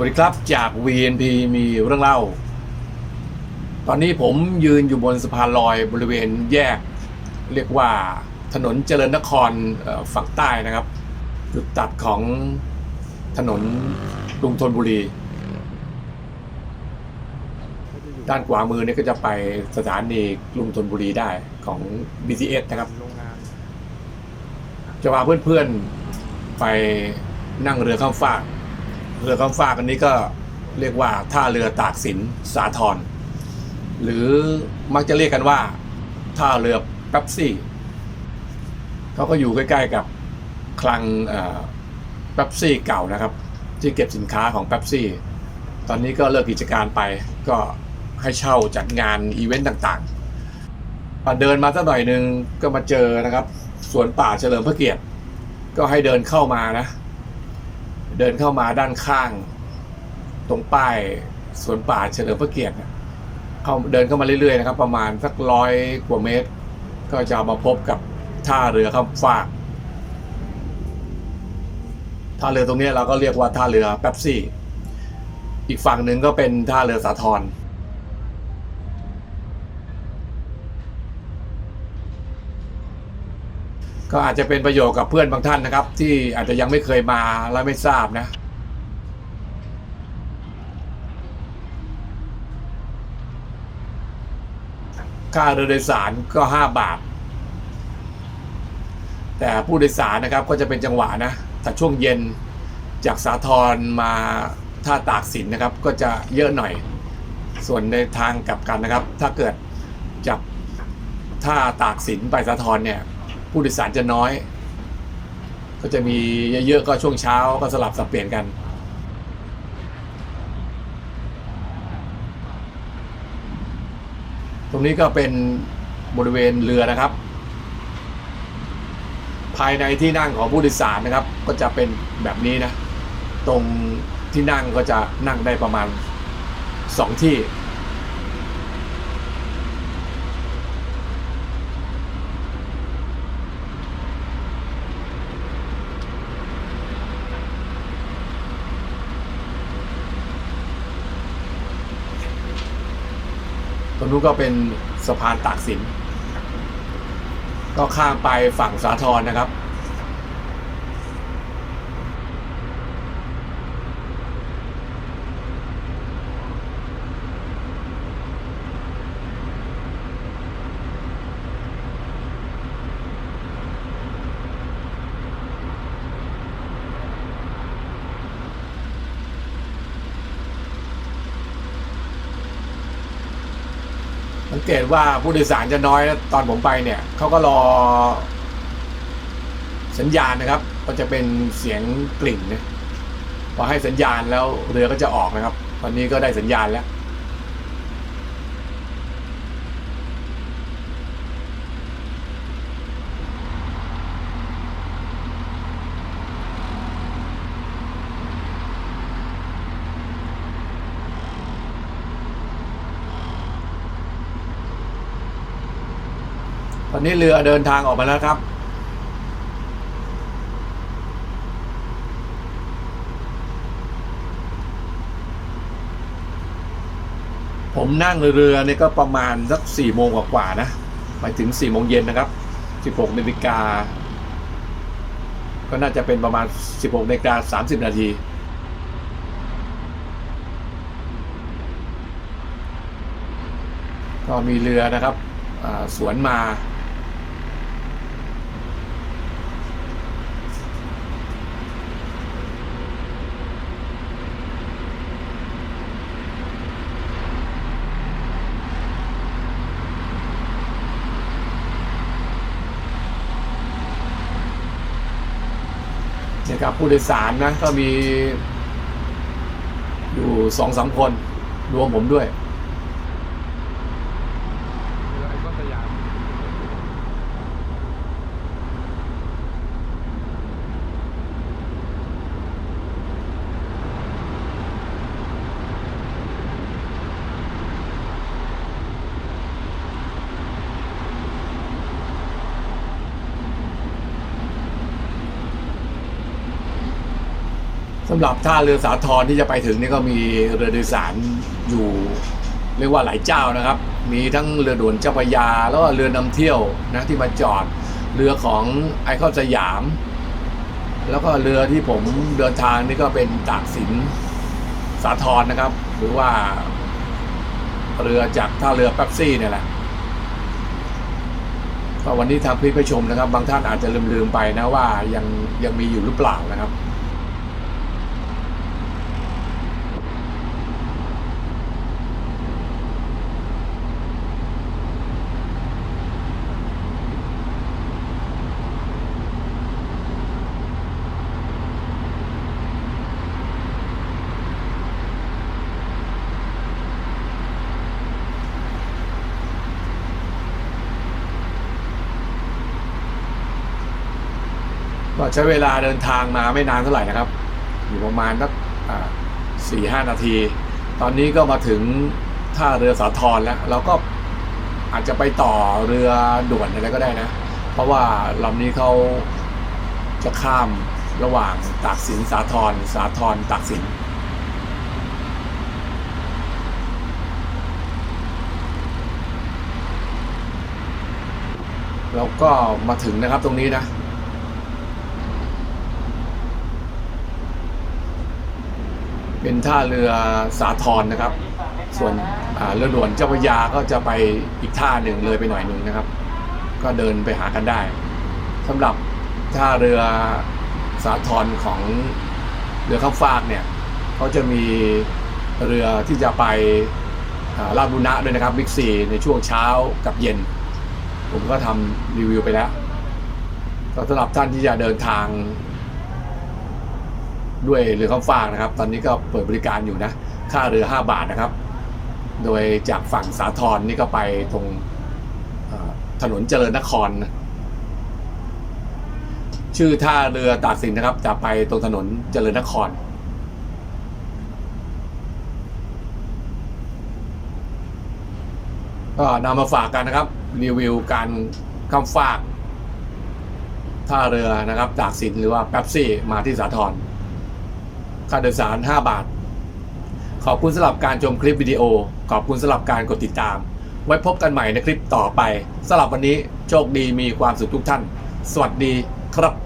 วัสดีครับจาก VNP มีเรื่องเล่า ตอนนี้ผมยืนอยู่บนสะพานลอยบริเวณแยก เรียกว่าถนนเจริญนครฝั่งใต้นะครับ จุดตัดของถนนกรุงธนบุรี ด้านขวามือนี่ก็จะไปสถานีกรุงธนบุรีได้ของ BTS นะครับ จะพาเพื่อนๆไปนั่งเรือข้ามฟาก เรือข้ามฟากอันนี้ก็เรียกว่าท่าเรือตากสินสาทรหรือมักจะเรียกกันว่าท่าเรือแป๊บซี่เขาก็อยู่ใกล้ๆกับคลังแป๊บซี่เก่านะครับ ที่เก็บสินค้าของแป๊บซี่ตอนนี้ก็เลิกกิจการไปก็ให้เช่าจัดงานอีเวนต์ต่างๆพอเดินมาสักหน่อยหนึ่งก็มาเจอนะครับสวนป่าเฉลิมพระเกียรติ ก็ให้เดินเข้ามานะ เดินเข้ามาด้านข้าง ตรงป้ายสวนป่าเฉลิมพระเกียรติเข้าเดินเข้ามาเรื่อยๆนะครับ ประมาณสักร้อยกว่าเมตร ก็จะมาพบกับท่าเรือข้ามฟากท่าเรือตรงนี้เราก็เรียกว่าท่าเรือแป๊บซี่ อีกฝั่งหนึ่งก็เป็นท่าเรือสาทร ก็อาจจะเป็นประโยชน์กับเพื่อนบางท่านนะครับ ที่อาจจะยังไม่เคยมาและไม่ทราบนะค่าเรือโดยสารก็ 5 บาท แต่ผู้โดยสารนะครับก็จะเป็นจังหวะนะแต่ช่วงเย็นจากสาทรมาท่าตากสินนะครับ ก็จะเยอะหน่อย ส่วนในทางกลับกันนะครับ ถ้าเกิดจากท่าตากสินไปสาทรเนี่ย ผู้โดยสารจะน้อย ก็จะมีเยอะๆก็ช่วงเช้าก็สลับสับเปลี่ยนกัน ตรงนี้ก็เป็นบริเวณเรือนะครับ ภายในที่นั่งของผู้โดยสารนะครับ ก็จะเป็นแบบนี้นะ ตรงที่นั่งก็จะนั่งได้ประมาณสองที่ รงนู้นก็เป็นสะพานตากสินก็ข้ามไปฝั่งสาทรนะครับ เกตว่าผู้โดยสารจะน้อยตอนผมไปเนี่ยเขาก็รอ สัญญาณนะครับ ก็จะเป็นเสียงกลิ่นนะพอให้สัญญาณแล้วเรือก็จะออกนะครับ ตอนนี้ก็ได้สัญญาณแล้ว อนนี้เรือเดินทางออกมาแล้วครับ ผมนั่งเรือเนี่ยก็ประมาณสักสี่โมงกว่าๆนะไปถึงสี่โมงเย็นนะครับสิบหกนาฬิกาก็น่าจะเป็นประมาณสิบหกนาฬิกาสามสิบนาที ก็มีเรือนะครับสวนมา นะครับผู้โดยสารนะก็มี อยู่สองสามคนรวมผมด้วย เรือไอคอนสยาม ต สำหรับท่าเรือสาทรที่จะไปถึงนี่ก็มีเรือโดยสารอยู่เรียกว่าหลายเจ้านะครับ มีทั้งเรือด่วนเจ้าพระยา แล้วก็เรือนำเที่ยวนะที่มาจอดเรือของไอคอนสยาม แล้วก็เรือที่ผมเดินทางนี่ก็เป็นตากสินสาทรนะครับ หรือว่า เรือจากท่าเรือแป๊บซี่เนี่ยแหละก็วันนี้ทำคลิปให้ชมนะครับ บางท่านอาจจะลืมๆไปนะว่ายังยังมีอยู่หรือเปล่านะครับ ใช้เวลาเดินทางมาไม่นานเท่าไหร่นะครับ อยู่ประมาณสักสี่ห้านาที ตอนนี้ก็มาถึงท่าเรือสาทรแล้ว เราก็อาจจะไปต่อเรือด่วนอะไรก็ได้นะ เพราะว่าลำนี้เขาจะข้ามระหว่างตากสินสาทรสาทรตากสินแล้วก็มาถึงนะครับตรงนี้นะ เป็นท่าเรือสาทรนะครับ ส่วนเรือด่วนเจ้าพระยาก็จะไปอีกท่าหนึ่งเลยไปหน่อยหนึ่งนะครับ ก็เดินไปหากันได้สำหรับท่าเรือสาทรของเรือข้ามฟากเนี่ยเขาจะมีเรือที่จะไปลาบุนะด้วยนะครับบิ๊กซีในช่วงเช้ากับเย็น ผมก็ทำรีวิวไปแล้วสำหรับท่านที่จะเดินทาง ด้วยเรือข้ามฟากนะครับ ตอนนี้ก็เปิดบริการอยู่นะ ค่าเรือ 5 บาทนะครับ โดยจากฝั่งสาทรนี่ก็ไปตรงถนนเจริญนครนะชื่อท่าเรือตากสินนะครับ จะไปตรงถนนเจริญนครก็นำมาฝากกันนะครับ รีวิวการข้ามฟากท่าเรือนะครับตากสินหรือว่าแป๊บซี่มาที่สาทร ค่าโดยสาร 5 บาท ขอบคุณสำหรับการชมคลิปวิดีโอ ขอบคุณสำหรับการกดติดตาม ไว้พบกันใหม่ในคลิปต่อไปสำหรับวันนี้โชคดีมีความสุขทุกท่าน สวัสดีครับ